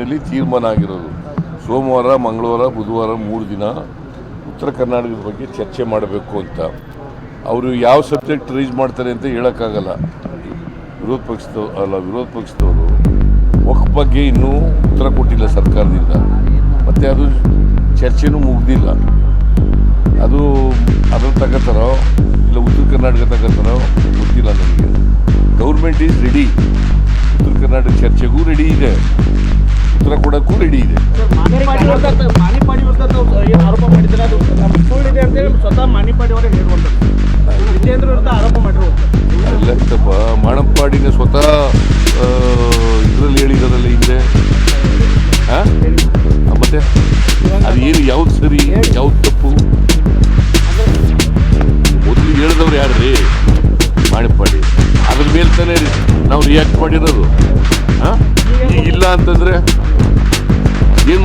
ತೀರ್ಮಾನ ಆಗಿರೋದು. ಸೋಮವಾರ, ಮಂಗಳವಾರ, ಬುಧವಾರ ಮೂರು ದಿನ ಉತ್ತರ ಕರ್ನಾಟಕದ ಬಗ್ಗೆ ಚರ್ಚೆ ಮಾಡಬೇಕು ಅಂತ. ಅವರು ಯಾವ ಸಬ್ಜೆಕ್ಟ್ ರೀಸ್ ಮಾಡ್ತಾರೆ ಅಂತ ಹೇಳೋಕ್ಕಾಗಲ್ಲ. ವಿರೋಧ ಪಕ್ಷದ, ಅಲ್ಲ, ವಿರೋಧ ಪಕ್ಷದವರು ಒಕ್ ಬಗ್ಗೆ ಇನ್ನೂ ಉತ್ತರ ಕೊಟ್ಟಿಲ್ಲ ಸರ್ಕಾರದಿಂದ. ಮತ್ತು ಅದು ಚರ್ಚೆನೂ ಮುಗ್ದಿಲ್ಲ. ಅದು ಅದನ್ನು ತಗೋತಾರೋ ಇಲ್ಲ ಉತ್ತರ ಕರ್ನಾಟಕ ತಗೋತಾರೋ ಗೊತ್ತಿಲ್ಲ ನನಗೆ ಗೌರ್ಮೆಂಟ್ ಈಸ್ ರೆಡಿ ಉತ್ತರ ಕರ್ನಾಟಕ ಚರ್ಚೆಗೂ ರೆಡಿ ಇದೆ. ಉತ್ತರ ಕೂಡ ಕೂಡಿ ಇದೆ. ಇಲ್ಲಪ್ಪ ಮಾಣಪ್ಪಾಡಿನ ಸ್ವತಃ ಇದರಲ್ಲಿ ಹೇಳಿದಾರಲ್ಲ ಹಿಂದೆ. ಮತ್ತೆ? ಅದು ಏನು, ಯಾವ್ದು ಸರಿ, ಯಾವ್ದು ತಪ್ಪು? ಮೊದಲು ಹೇಳಿದವ್ರು ರೀ ಮಾಣಪ್ಪಾಡಿ ಅದ್ರ ಮೇಲೆ ತಾನೇ ನಾವು ರಿಯಾಕ್ಟ್ ಮಾಡಿರೋದು? ಇಲ್ಲ ಅಂತಂದ್ರೆ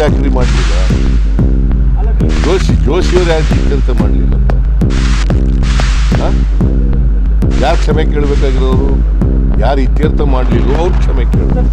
ಅವ್ರು ಯಾಕೆ ಮಾಡಲಿಲ್ಲ. ಜೋಶಿ ಜೋಶಿಯವ್ರು ಯಾಕೆ ಕೆಲಸ ಮಾಡಲಿಲ್ಲಪ್ಪ ಯಾರು ಕ್ಷಮೆ ಕೇಳಬೇಕಾಗಿರೋರು? ಯಾರು ಇತ್ಯರ್ಥ ಮಾಡಲಿಲ್ಲ ಅವ್ರು ಕ್ಷಮೆ ಕೇಳಬೇಕು